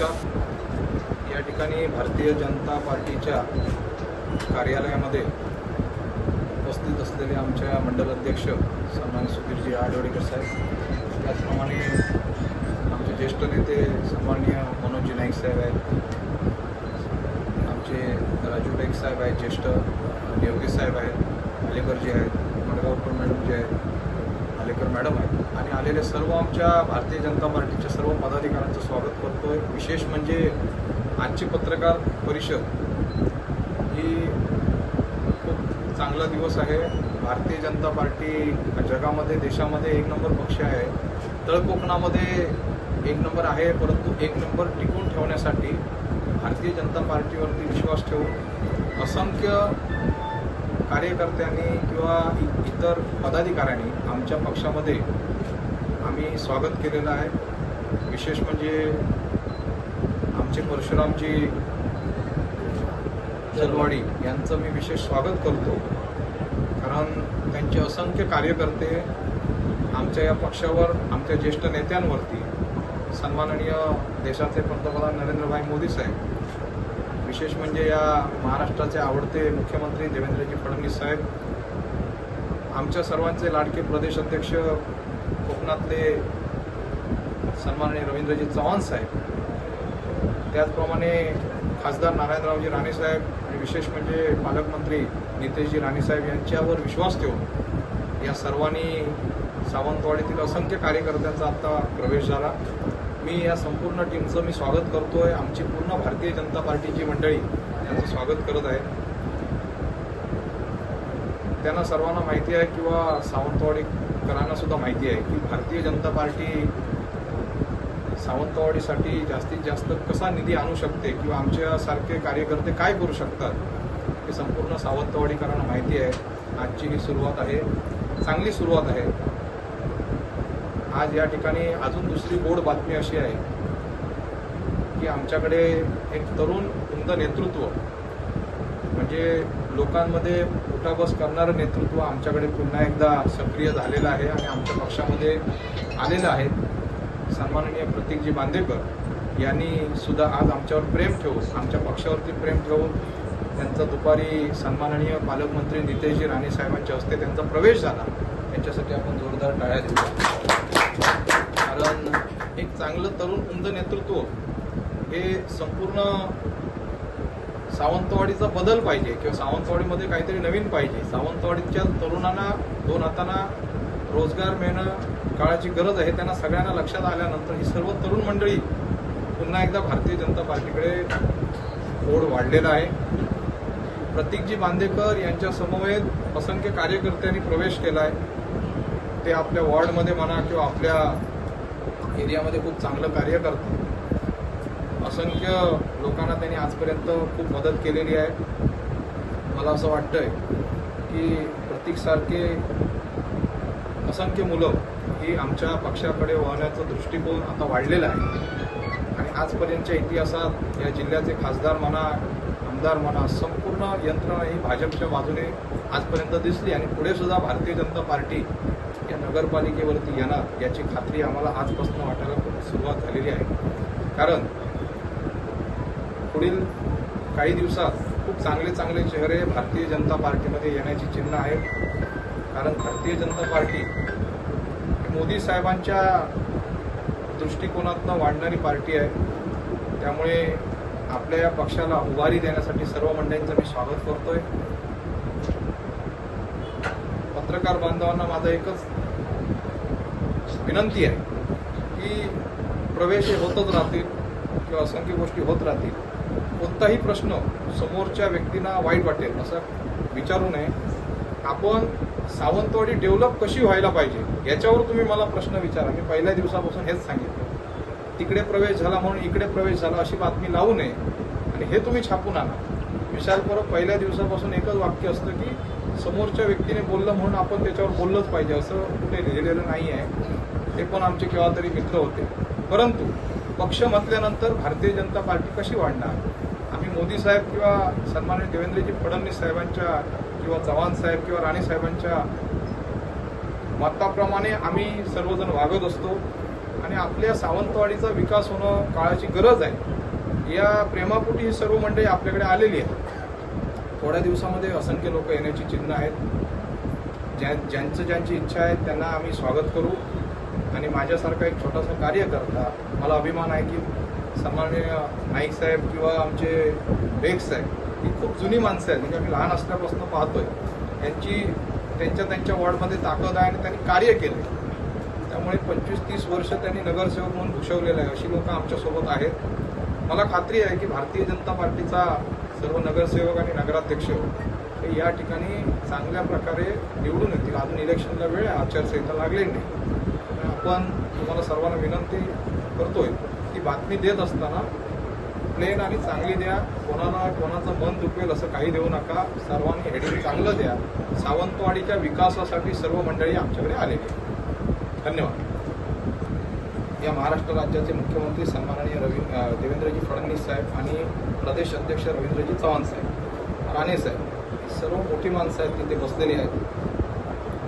नमस्कार या ठिकाणी भारतीय जनता पार्टीच्या कार्यालयामध्ये उपस्थित असलेले आमच्या मंडल अध्यक्ष सन्मान्य सुधीरजी आडवडेकर साहेब त्याचप्रमाणे आमचे ज्येष्ठ नेते सन्माननीय मनोजी नाईक साहेब आहेत आमचे राजू नाईक साहेब आहेत ज्येष्ठ योगेश साहेब आहेत आलेकरजी आहेत मडगावकर मॅडम जे आहेत आलेकर मॅडम आहेत. आणि आलेले सर्व आमच्या भारतीय जनता पार्टीच्या सर्व पदाधिकाऱ्यांचं स्वागत करतोय. विशेष म्हणजे आजची पत्रकार परिषद ही खूप चांगला दिवस आहे. भारतीय जनता पार्टी जगामध्ये देशामध्ये एक नंबर पक्ष आहे. तळ कोकणामध्ये एक नंबर आहे परंतु एक नंबर टिकून ठेवण्यासाठी भारतीय जनता पार्टीवरती विश्वास ठेवून असंख्य कार्यकर्त्यांनी किंवा इतर पदाधिकाऱ्यांनी आमच्या पक्षामध्ये आम्ही स्वागत केलेलं आहे. विशेष म्हणजे आमचे परशुरामजी जलवाडी यांचं मी विशेष स्वागत करतो. कारण त्यांचे असंख्य कार्यकर्ते आमच्या या पक्षावर आमच्या ज्येष्ठ नेत्यांवरती सन्माननीय देशाचे पंतप्रधान नरेंद्रभाई मोदी साहेब विशेष म्हणजे या महाराष्ट्राचे आवडते मुख्यमंत्री देवेंद्रजी फडणवीस साहेब आमच्या सर्वांचे लाडके प्रदेश अध्यक्ष कोकणातले सन्माननीय रवींद्रजी चव्हाण साहेब त्याचप्रमाणे खासदार नारायणरावजी राणेसाहेब आणि विशेष म्हणजे पालकमंत्री नितेशजी राणेसाहेब यांच्यावर विश्वास ठेवून या सर्वांनी सावंतवाडीतील असंख्य कार्यकर्त्यांचा आता प्रवेश झाला. मी या संपूर्ण टीमचं मी स्वागत करतोय. आमची पूर्ण भारतीय जनता पार्टीची मंडळी यांचं स्वागत करत आहे. त्यांना सर्वांना माहिती आहे किंवा सावंतवाडीकरांना सुद्धा माहिती आहे की भारतीय जनता पार्टी सावंतवाडीसाठी जास्तीत जास्त कसा निधी आणू शकते किंवा आमच्यासारखे कार्यकर्ते काय करू शकतात हे संपूर्ण सावंतवाडीकरांना माहिती आहे. आजची ही सुरुवात आहे. चांगली सुरुवात आहे. आज या ठिकाणी अजून दुसरी गोड बातमी अशी आहे की आमच्याकडे एक तरुण उमद नेतृत्व म्हणजे लोकांमध्ये उठाबस करणारं नेतृत्व आमच्याकडे पुन्हा एकदा सक्रिय झालेलं आहे आणि आमच्या पक्षामध्ये आलेलं आहे. सन्माननीय प्रतीकजी बांदेकर यांनी सुद्धा आज आमच्यावर प्रेम ठेवून आमच्या पक्षावरती प्रेम ठेवून त्यांचा दुपारी सन्माननीय पालकमंत्री नितेशजी राणे साहेबांच्या हस्ते त्यांचा प्रवेश झाला. यांच्यासाठी आपण जोरदार टाळ्या देऊया कारण एक चांगलं तरुण उमद नेतृत्व हे संपूर्ण सावंतवाडीचा बदल पाहिजे किंवा सावंतवाडीमध्ये काहीतरी नवीन पाहिजे. सावंतवाडीच्या तरुणांना दोन हातांना रोजगार मिळणं काळाची गरज आहे. त्यांना सगळ्यांना लक्षात आल्यानंतर ही सर्व तरुण मंडळी पुन्हा एकदा भारतीय जनता पार्टीकडे ओढ वाढलेला आहे. प्रतीकजी बांदेकर यांच्या समवेत असंख्य कार्यकर्त्यांनी प्रवेश केला आहे ते आपल्या वॉर्डमध्ये म्हणा किंवा आपल्या एरियामध्ये खूप चांगलं कार्य करतात असंख्य लोकांना त्यांनी आजपर्यंत खूप मदत केलेली आहे. मला असं वाटतंय की प्रतीकसारखे असंख्य मुलं ही आमच्या पक्षाकडे वळण्याचा दृष्टिकोन आता वाढलेला आहे. आणि आजपर्यंतच्या इतिहासात या जिल्ह्याचे खासदार म्हणा आमदार म्हणा संपूर्ण यंत्रणा ही भाजपच्या बाजूने आजपर्यंत दिसली आणि पुढे सुद्धा भारतीय जनता पार्टी या नगरपालिकेवरती येणार याची खात्री आम्हाला आजपासून वाटायला खूप सुरुवात झालेली आहे. कारण पुढील काही दिवसात खूप चांगले चांगले चेहरे भारतीय जनता पार्टीमध्ये येण्याची चिन्ह आहेत. कारण भारतीय जनता पार्टी मोदी साहेबांच्या दृष्टिकोनातनं वाढणारी पार्टी आहे. त्यामुळे आपल्या या पक्षाला उभारी देण्यासाठी सर्व मंडळींचं मी स्वागत करतोय. पत्रकार बांधवांना माझा एकच विनंती आहे की प्रवेश हे होतच राहतील किंवा असंख्य गोष्टी होत राहतील. कोणताही प्रश्न समोरच्या व्यक्तींना वाईट वाटेल असं विचारू नये. आपण सावंतवाडी डेव्हलप कशी व्हायला पाहिजे याच्यावर तुम्ही मला प्रश्न विचारा. मी पहिल्या दिवसापासून हेच सांगितलं. तिकडे प्रवेश झाला म्हणून इकडे प्रवेश झाला अशी बातमी लावू नये आणि हे तुम्ही छापून आणा. विशाल परब पहिल्या दिवसापासून एकच वाक्य असतं की समोरच्या व्यक्तीने बोललं म्हणून आपण त्याच्यावर बोललंच पाहिजे असं कुठे लिहिलेलं नाही आहे. ते पण आमचे केव्हा तरी मित्र होते. परंतु पक्ष म्हटल्यानंतर भारतीय जनता पार्टी कशी वाढणार? आम्ही मोदी साहेब किंवा सन्मान्य देवेंद्रजी फडणवीस साहेबांच्या किंवा चव्हाण साहेब किंवा राणे साहेबांच्या मताप्रमाणे आम्ही सर्वजण वागत असतो. आणि आपल्या सावंतवाडीचा विकास होणं काळाची गरज आहे. या प्रेमापोटी ही सर्व मंडळी आपल्याकडे आलेली आहे थोड्या दिवसामध्ये असंख्य लोक येण्याची चिन्ह आहेत. ज्या ज्यांचं ज्यांची इच्छा आहे त्यांना आम्ही स्वागत करू. आणि माझ्यासारखा एक छोटासा कार्यकर्ता मला अभिमान आहे की सन्माननीय नाईक साहेब किंवा आमचे बेग साहेब ही खूप जुनी माणसं आहेत. म्हणजे आम्ही लहान असल्यापासून पाहतोय. त्यांची त्यांच्या त्यांच्या वॉर्डमध्ये ताकद आहे आणि त्यांनी कार्य केले त्यामुळे पंचवीस तीस वर्ष त्यांनी नगरसेवक म्हणून भूषवलेलं आहे. अशी लोक आमच्यासोबत आहेत. मला खात्री आहे की भारतीय जनता पार्टीचा सर्व नगरसेवक आणि नगराध्यक्ष हे या ठिकाणी चांगल्या प्रकारे निवडून येतील. अजून इलेक्शनला वेळ आहे. आचारसंहिता लागलेली नाही. आपण तुम्हाला सर्वांना विनंती करतोय की बातमी देत असताना प्लेन आणि चांगली द्या. कोणाला कोणाचं मन दुखवेल असं काही देऊ नका. सर्वांनी हेडिंग चांगलं द्या. सावंतवाडीच्या विकासासाठी सर्व मंडळी आमच्याकडे आलेली धन्यवाद. या महाराष्ट्र राज्याचे मुख्यमंत्री सन्माननीय रवी देवेंद्रजी फडणवीस साहेब आणि प्रदेश अध्यक्ष रवींद्रजी चव्हाण साहेब राणे साहेब सर्व मोठी माणसं आहेत तिथे बसलेली आहेत.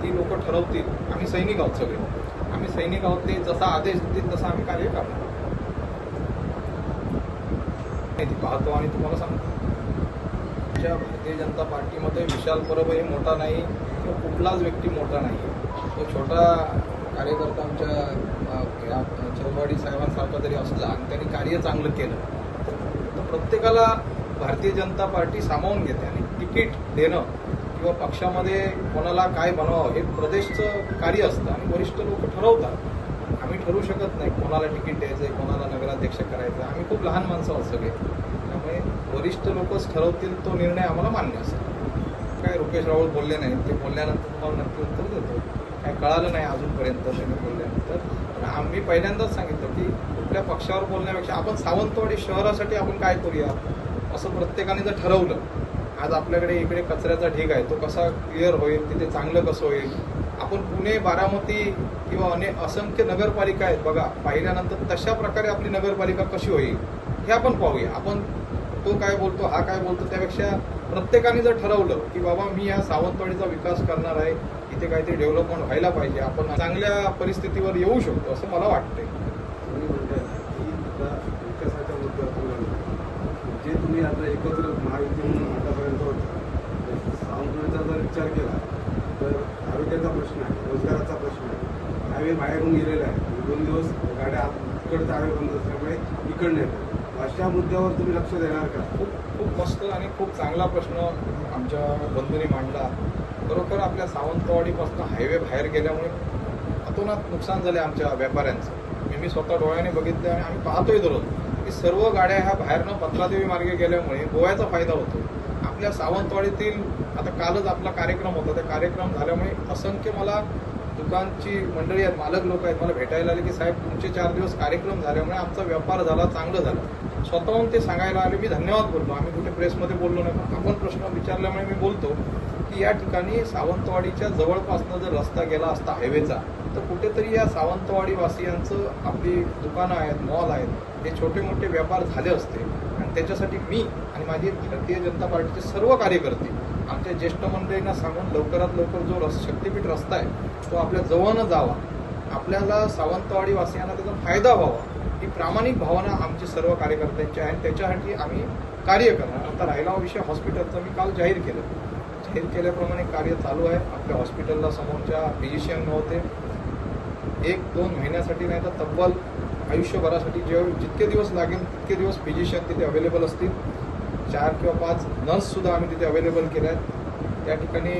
ती लोक ठरवतील. आम्ही सैनिक आहोत सगळे. आम्ही सैनिक आहोत ते जसा आदेश देतील तसा आम्ही कार्य करणार. ती पाहतो आणि तुम्हाला सांगतो. आमच्या भारतीय जनता पार्टीमध्ये विशाल परब हे मोठा नाही किंवा कुठलाच व्यक्ती मोठा नाही. तो छोटा कार्यकर्ता आमच्या या चौवाडी साहेबांसारखा जरी असला आणि त्यांनी कार्य चांगलं केलं तर प्रत्येकाला भारतीय जनता पार्टी सामावून घेते आणि तिकीट देणं किंवा पक्षामध्ये कोणाला काय बनवावं हे प्रदेशचं कार्य असतं आणि वरिष्ठ लोक ठरवतात. आम्ही ठरवू शकत नाही कोणाला तिकीट द्यायचंय कोणाला नगराध्यक्ष करायचं आम्ही खूप लहान माणसं आहोत सगळे. त्यामुळे वरिष्ठ लोकच ठरवतील तो निर्णय आम्हाला मान्य असतो. काय रुपेश रावळ बोलले नाही ते बोलल्यानंतर तुम्हाला नक्की उत्तर देतो. काय कळालं नाही अजूनपर्यंत त्यांनी बोलल्यानंतर. आम्ही पहिल्यांदाच सांगितलं की कुठल्या पक्षावर बोलण्यापेक्षा आपण सावंतवाडी शहरासाठी आपण काय करूया? असं प्रत्येकाने जर ठरवलं आज आपल्याकडे इकडे कचऱ्याचा ढीग आहे तो कसा क्लिअर होईल तिथे चांगलं कसं होईल? आपण पुणे बारामती किंवा अनेक असंख्य नगरपालिका आहेत बघा पाहिल्यानंतर तशा प्रकारे आपली नगरपालिका कशी होईल हे आपण पाहूया. आपण तो काय बोलतो हा काय बोलतो त्यापेक्षा प्रत्येकाने जर ठरवलं की बाबा मी या सावंतवाडीचा विकास करणार आहे इथे काहीतरी डेव्हलपमेंट व्हायला पाहिजे. आपण चांगल्या परिस्थितीवर येऊ शकतो असं मला वाटतंय. विकासाच्या मुद्द्यावर. जे तुम्ही आता एकत्र महायुती म्हणून आतापर्यंत होतं सावंतवाडीचा जर विचार केला तर आरोग्याचा प्रश्न आहे रोजगाराचा प्रश्न आहे. हायवे बाहेरून गेलेला आहे. दोन दिवस गाड्या इकडचा हायवे बंद असल्यामुळे इकडनं येतात. अशा मुद्द्यावर तुम्ही लक्ष देणार का? खूप खूप मस्त आणि खूप चांगला प्रश्न आमच्या बंधूंनी मांडला. खरोखर आपल्या सावंतवाडीपासून हायवे बाहेर गेल्यामुळे अतोनात नुकसान झाले आमच्या व्यापाऱ्यांचं. मी मी स्वतः डोळ्याने बघितलं आणि आम्ही पाहतोय दररोज की सर्व गाड्या ह्या बाहेरनं पत्रादेवी मार्गे गेल्यामुळे गोव्याचा फायदा होतो. आपल्या सावंतवाडीतील आता कालच आपला कार्यक्रम होता. त्या कार्यक्रम झाल्यामुळे असंख्य मला दुकानची मंडळी आहेत मालक लोक आहेत मला भेटायला आले की साहेब तुमचे चार दिवस कार्यक्रम झाल्यामुळे आमचा व्यापार झाला चांगलं झालं. स्वतःहून ते सांगायला आले मी धन्यवाद बोललो. आम्ही कुठे प्रेसमध्ये बोललो नाही. पण आपण प्रश्न विचारल्यामुळे मी बोलतो. की या ठिकाणी सावंतवाडीच्या जवळपासनं जर रस्ता गेला असता हायवेचा तर कुठेतरी या सावंतवाडी वासियांचं आपली दुकानं आहेत मॉल आहेत हे छोटे मोठे व्यापार झाले असते. आणि त्याच्यासाठी मी आणि माझी भारतीय जनता पार्टीचे सर्व कार्यकर्ते आमच्या ज्येष्ठ मंडळींना सांगून लवकरात लवकर जो रस शक्तीपीठ रस्ता आहे तो आपल्या जवळनं जावा. आपल्याला सावंतवाडी वासियांना त्याचा फायदा व्हावा. ही प्रामाणिक भावना आमची सर्व कार्यकर्त्यांची आहे. आणि त्याच्यासाठी आम्ही कार्य करणार. आता राहिला विषय हॉस्पिटलचं मी काल जाहीर केलं. जाहीर केल्याप्रमाणे कार्य चालू आहे. आपल्या हॉस्पिटलला समोरच्या फिजिशियन नव्हते. एक दोन महिन्यासाठी नाही तर तब्बल आयुष्यभरासाठी जेव्हा जितके दिवस लागेल तितके दिवस फिजिशियन तिथे अवेलेबल असतील. चार किंवा पाच नर्ससुद्धा आम्ही तिथे अवेलेबल केल्या आहेत. त्या ठिकाणी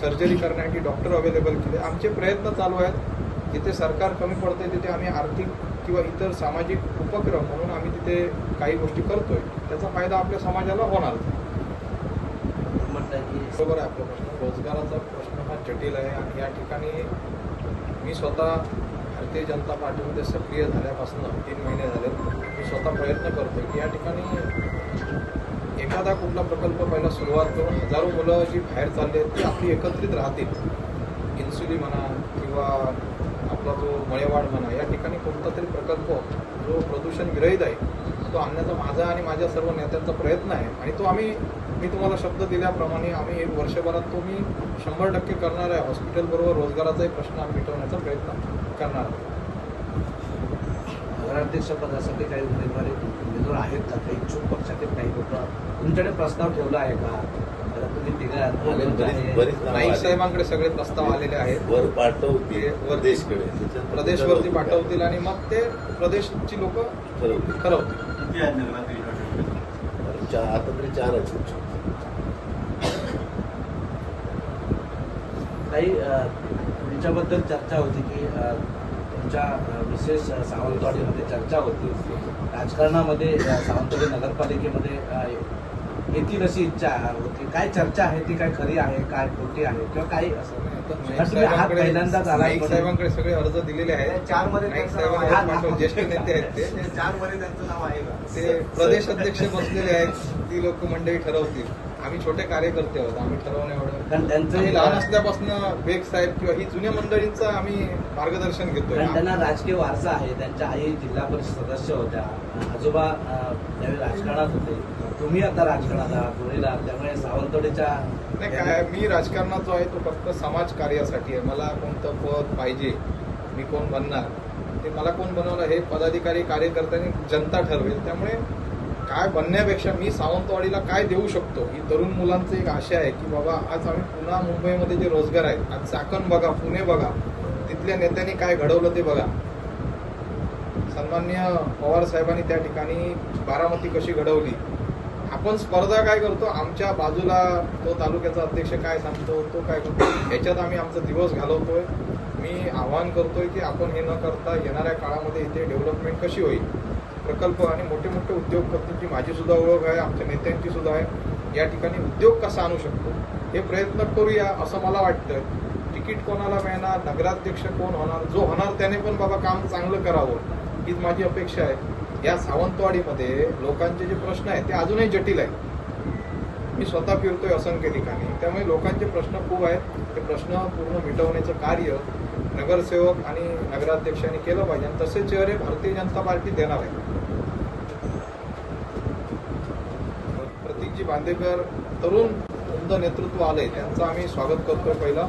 सर्जरी करण्यासाठी डॉक्टर अवेलेबल केले. आमचे प्रयत्न चालू आहेत. जिथे सरकार कमी पडते तिथे आम्ही आर्थिक किंवा इतर सामाजिक उपक्रम म्हणून आम्ही तिथे काही गोष्टी करतोय. त्याचा फायदा आपल्या समाजाला होणार. बरोबर आहे आपला प्रश्न. रोजगाराचा प्रश्न हा जटिल आहे आणि या ठिकाणी मी स्वतः भारतीय जनता पार्टीमध्ये सक्रिय झाल्यापासून तीन महिने झाले मी स्वतः प्रयत्न करतो की या ठिकाणी एखादा कुठला प्रकल्प पहिला सुरुवात करून हजारो मुलं जी बाहेर चालली आहेत ती आपली एकत्रित राहतील. इन्सुली म्हणा किंवा आपला जो मळेवाड म्हणा या ठिकाणी कोणता तरी प्रकल्प जो प्रदूषण विरहित आहे तो आणण्याचा माझा आणि माझ्या सर्व नेत्यांचा प्रयत्न आहे आणि तो आम्ही मी तुम्हाला शब्द दिल्याप्रमाणे आम्ही एक वर्षभरात तो मी शंभर टक्के करणार आहे हॉस्पिटलबरोबर रोजगाराचाही प्रश्न आम्ही मिटवण्याचा प्रयत्न करणार आहे नगराध्यक्ष पदासाठी काही उमेदवारी उमेदवार आहेत का? काही इच्छुक पक्षातील काही लोक. तुमच्याकडे प्रस्ताव ठेवला आहे का? तुम्ही बरीच नावं नाईक. साहेबांकडे सगळे प्रस्ताव आलेले आहेत. वर पाठवतील प्रदेशकडे. प्रदेशवरती. पाठवतील आणि मग ते प्रदेशची लोक ठरवतील. ठरवतील. चार आता तरी चार आहेत काही तुमच्याबद्दल चर्चा होती की तुमच्या विशेष सावंतवाडीमध्ये चर्चा होती. राजकारणामध्ये सावंतवाडी नगरपालिकेमध्ये येतील अशी इच्छा होती. काय चर्चा आहे ती काय खरी आहे काय खोटी आहे किंवा काही असं? तुम्ही हात पहिल्यांदाच म्हणून. साहेबांकडे सगळे अर्ज दिलेले आहेत. चारमध्ये ज्येष्ठ नेते आहेत ते. चारमध्ये त्यांचं नाव आहे. ते प्रदेश अध्यक्ष बसलेले आहेत. ती लोक मंडळी ठरवतील. आम्ही छोटे कार्यकर्ते आहोत. आम्ही ठरवणे एवढं. कारण त्यांचं लहान असल्यापासून बेग साहेब किंवा ही जुन्या मंडळींचं आम्ही मार्गदर्शन घेतोय. कारण त्यांना राजकीय वारसा आहे. त्यांच्या आई जिल्हा परिषद सदस्य होत्या. आजोबा त्यावेळी राजकारणात होते. तुम्ही आता राजकारणात आहात. पुढेला त्यामुळे सावंतवाडीच्या नाही काय मी राजकारणात जो आहे तो फक्त समाज कार्यासाठी आहे. मला कोणतं पद पाहिजे मी कोण बनणार ते मला कोण बनवलं हे पदाधिकारी कार्यकर्त्यांनी जनता ठरवेल. त्यामुळे काय बनण्यापेक्षा मी सावंतवाडीला काय देऊ शकतो ही तरुण मुलांची एक आशा आहे की बाबा आज आम्ही पुन्हा मुंबईमध्ये जे रोजगार आहेत आज चाकण बघा पुणे बघा तिथल्या नेत्यांनी काय घडवलं ते बघा. सन्मान्य पवार साहेबांनी त्या ठिकाणी बारामती कशी घडवली आपण स्पर्धा काय करतो? आमच्या बाजूला तो तालुक्याचा अध्यक्ष काय सांगतो तो काय करतो? ह्याच्यात आम्ही आमचा दिवस घालवतोय. मी आवाहन करतोय की आपण हे न करता येणाऱ्या काळामध्ये इथे डेव्हलपमेंट कशी होईल? प्रकल्प आणि मोठे मोठे उद्योगपतींची माझी सुद्धा ओळख आहे आमच्या नेत्यांची सुद्धा आहे. या ठिकाणी उद्योग कसा आणू शकतो? हे प्रयत्न करूया असं मला वाटतं तिकीट कोणाला मिळणार? नगराध्यक्ष कोण होणार? जो होणार त्याने पण बाबा काम चांगलं करावं हीच माझी अपेक्षा आहे. या सावंतवाडीमध्ये लोकांचे जे प्रश्न आहेत ते अजूनही जटिल आहेत. मी स्वतः फिरतोय असंख्य ठिकाणी. त्यामुळे लोकांचे प्रश्न खूप आहेत. ते प्रश्न पूर्ण मिटवण्याचं कार्य नगरसेवक आणि नगराध्यक्षांनी केलं पाहिजे. आणि तसे चेहरे भारतीय जनता पार्टी देणार आहे. प्रतीकजी बांदेकर तरुण उमद नेतृत्व आलंय. त्यांचं आम्ही स्वागत करतोय पहिला.